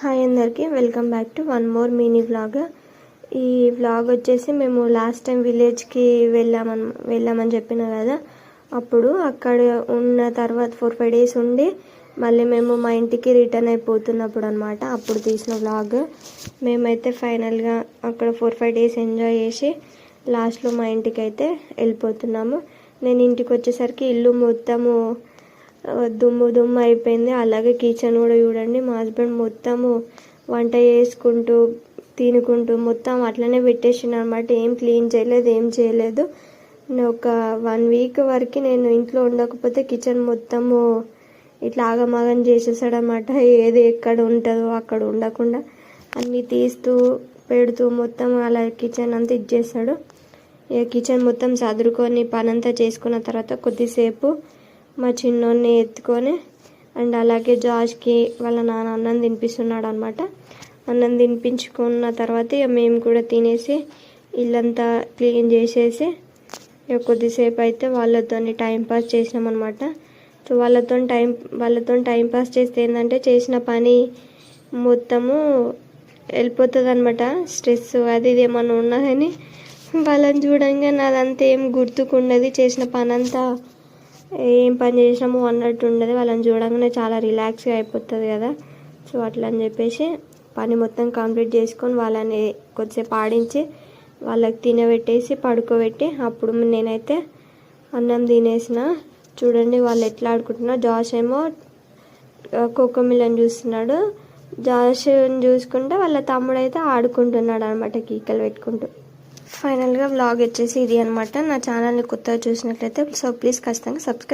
Hi అందరికీ welcome back to one more mini vlog. ఈ vlog వచ్చేసి మేము లాస్ట్ టైం విలేజ్కి వెళ్ళామని వెళ్ళామని చెప్పిన కదా అప్పుడు అక్కడ ఉన్న తర్వాత ఫోర్ ఫైవ్ డేస్ ఉండి మళ్ళీ మేము మా ఇంటికి రిటర్న్ అయిపోతున్నప్పుడు అనమాట అప్పుడు తీసిన వ్లాగ్. మేమైతే ఫైనల్గా అక్కడ ఫోర్ ఫైవ్ డేస్ ఎంజాయ్ చేసి లాస్ట్లో మా ఇంటికి అయితే వెళ్ళిపోతున్నాము. నేను ఇంటికి వచ్చేసరికి ఇల్లు మొత్తము దుమ్ము దుమ్ము అయిపోయింది. అలాగే కిచెన్ కూడా చూడండి. మా హస్బెండ్ మొత్తము వంట చేసుకుంటూ తినుకుంటూ మొత్తం అట్లనే పెట్టేసిండు అనమాట ఏం క్లీన్ చేయలేదు ఏం చేయలేదు. ఒక వన్ వీక్ వరకు నేను ఇంట్లో ఉండకపోతే కిచెన్ మొత్తము ఇట్లా ఆగమాగం చేసేసాడనమాట ఏది ఎక్కడ ఉంటుందో అక్కడ ఉండకుండా. అన్నీ తీస్తూ పెడుతూ మొత్తం అలా కిచెన్ అంతా ఇచ్చేసాడు. ఇక కిచెన్ మొత్తం చదురుకొని పనంతా చేసుకున్న తర్వాత కొద్దిసేపు మా చిన్నోడిని ఎత్తుకొని అండ్ అలాగే జాజ్కి వాళ్ళ నాన్న అన్నం తినిపిస్తున్నాడు అనమాట అన్నం తినిపించుకున్న తర్వాత ఇక మేము కూడా తినేసి ఇల్లంతా క్లీన్ చేసేసి ఇక కొద్దిసేపు అయితే వాళ్ళతో టైం పాస్ చేసినాం అనమాట సో వాళ్ళతో టైం వాళ్ళతో టైం పాస్ చేస్తే ఏంటంటే చేసిన పని మొత్తము వెళ్ళిపోతుంది అనమాట స్ట్రెస్ అది ఇది ఏమన్నా ఉన్నా కానీ వాళ్ళని చూడంగా నాదంతా ఏం గుర్తుకుండదు. చేసిన పని అంతా ఏం పని చేసినాము అన్నట్టు ఉండదు. వాళ్ళని చూడంగానే చాలా రిలాక్స్గా అయిపోతుంది కదా. సో అట్లా అని చెప్పేసి పని మొత్తం కంప్లీట్ చేసుకొని వాళ్ళని కొద్దిసేపు ఆడించి వాళ్ళకి తినబెట్టేసి పడుకోబెట్టి అప్పుడు నేనైతే అన్నం తినేసిన. చూడండి వాళ్ళు ఎట్లా ఆడుకుంటున్నా. జాష్ ఏమో కోకోమిల్లని చూస్తున్నాడు. జాష్ చూసుకుంటే వాళ్ళ తమ్ముడు అయితే ఆడుకుంటున్నాడు అనమాట కీకలు పెట్టుకుంటూ. ఫైనల్గా వ్లాగ్ వచ్చేసి ఇది అనమాట నా ఛానల్ని కొత్తగా చూసినట్లయితే సో ప్లీజ్ ఖచ్చితంగా సబ్స్క్రైబ్